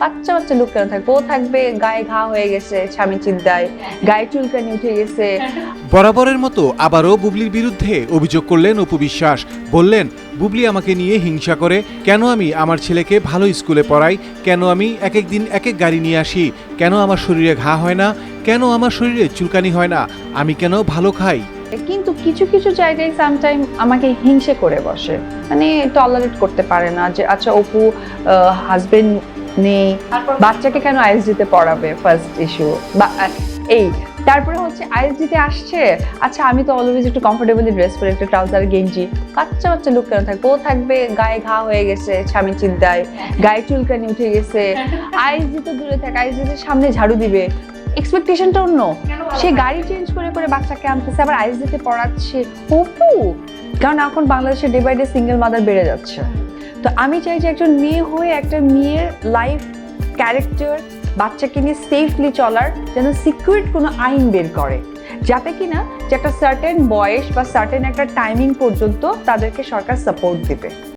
বাচ্চা বাচ্চা লোক কেন থাকবে? ও থাকবে গায়ে ঘা হয়ে গেছে স্বামী চিন্তায়। গায়ে চুলকানি উঠে গেছে? বরাবরের মতো আবারও বুবলির বিরুদ্ধে অভিযোগ করলেন অপু বিশ্বাস। বললেন বুবলি আমাকে নিয়ে হিংসা করে কেন আমি আমার ছেলেকে ভালো স্কুলে পড়াই? কেন আমি এক এক দিন এক এক গাড়ি নিয়ে আসি? কেন আমার শরীরে ঘা হয় না? কেন আমার শরীরে চুলকানি হয় না? আমি কেন ভালো খাই? কিন্তু কিছু কিছু জায়গায় সামটাইম আমাকে হিংসে করে বসে। মানে টলারেট করতে পারে না যে আচ্ছা অপু হাজবেন্ড নেই। বাচ্চাকে কেন আইএসডিতে পড়াবে? ফার্স্ট ইস্যু বা এই। তারপরে হচ্ছে আইএসডিতে আসছে। আচ্ছা আমি তো অলওয়েজ একটু কমফোর্টেবলি ড্রেস পরে একটা ট্রাউজার গেঞ্জি। বাচ্চা বাচ্চা লোক কেন থাকবে? ও থাকবে গায়ে ঘা হয়ে গেছে স্বামী চিন্তায়। গায়ে চুলকানি উঠে গেছে। আইএসডি তো দূরে থাকে আইএসডিতে সামনে ঝাড়ু দিবে। এক্সপেকটেশনটা অন্য। সে গাড়ি চেঞ্জ করে করে বাচ্চাকে আনতেছে আবার আইএসডিতে পড়াচ্ছে। অপু কারণ এখন বাংলাদেশে day by day single mother বেড়ে যাচ্ছে। তো আমি চাই যে একজন মেয়ে হয়ে একটা মেয়ের লাইফ ক্যারেক্টার বাচ্চাকে নিয়ে সেফলি চলার যেন সিকিউরিট কোনো আইন বের করে। যাতে কি না যে একটা সার্টেন বয়স বা সার্টেন একটা টাইমিং পর্যন্ত তাদেরকে সরকার সাপোর্ট দিবে।